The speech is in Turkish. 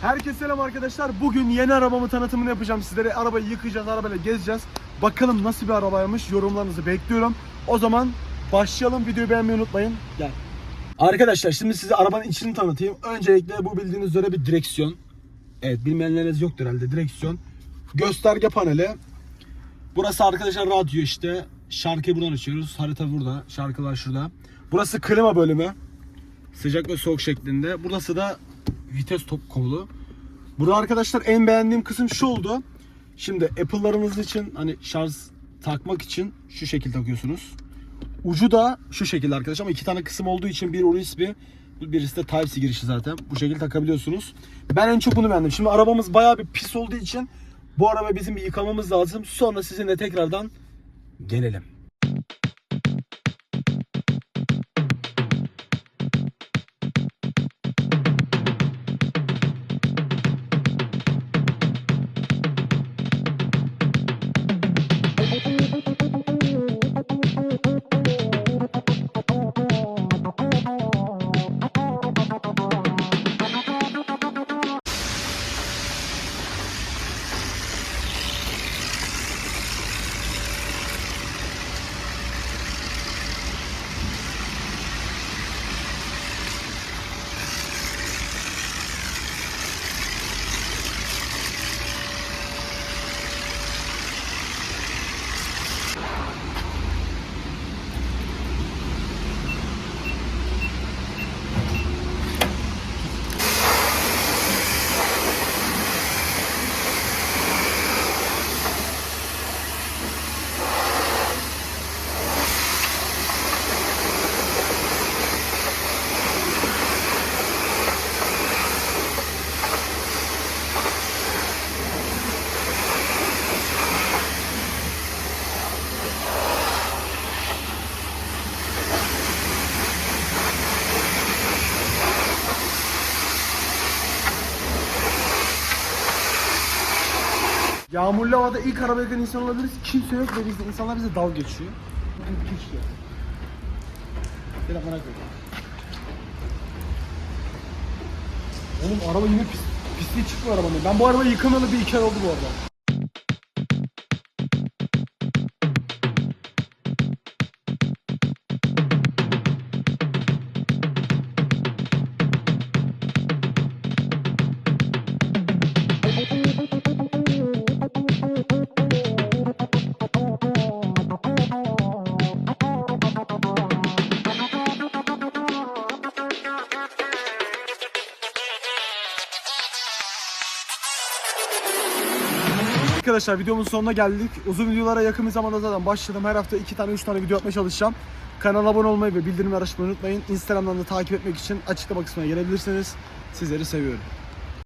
Herkese selam arkadaşlar. Bugün yeni arabamı tanıtımını yapacağım sizlere. Arabayı yıkayacağız, arabayla gezeceğiz. Bakalım nasıl bir arabaymış. Yorumlarınızı bekliyorum. O zaman başlayalım. Videoyu beğenmeyi unutmayın. Gel. Arkadaşlar şimdi size arabanın içini tanıtayım. Öncelikle bu bildiğiniz üzere bir direksiyon. Evet bilmeyenleriniz yoktur herhalde direksiyon. Gösterge paneli. Burası arkadaşlar radyo işte. Şarkıyı buradan açıyoruz. Harita burada. Şarkılar şurada. Burası klima bölümü. Sıcak ve soğuk şeklinde. Burası da vites top kolu. Burada arkadaşlar en beğendiğim kısım şu oldu. Şimdi Apple'larınız için hani şarj takmak için şu şekilde takıyorsunuz. Ucu da şu şekilde arkadaşlar ama iki tane kısım olduğu için bir USB birisi de Type-C girişi zaten. Bu şekilde takabiliyorsunuz. Ben en çok bunu beğendim. Şimdi arabamız bayağı bir pis olduğu için bu arabayı bizim bir yıkamamız lazım. Sonra sizinle tekrardan gelelim. Yağmurlu havada ilk araba yıkan insan olabiliriz. Kimse yok ve biz insanlar bize dal geçiyor. Keşke. Gel amına koyayım. Oğlum araba yine pis, pisliği çıkmıyor arabanın. Ben bu arabayı yıkamalı bir iki ay oldu bu arada. Arkadaşlar videomuzun sonuna geldik. Uzun videolara yakın bir zamanda zaten başladım. Her hafta 2 tane 3 tane video atmaya çalışacağım. Kanala abone olmayı ve bildirimleri açmayı unutmayın. Instagram'dan da takip etmek için açıklama kısmına gelebilirsiniz. Sizleri seviyorum.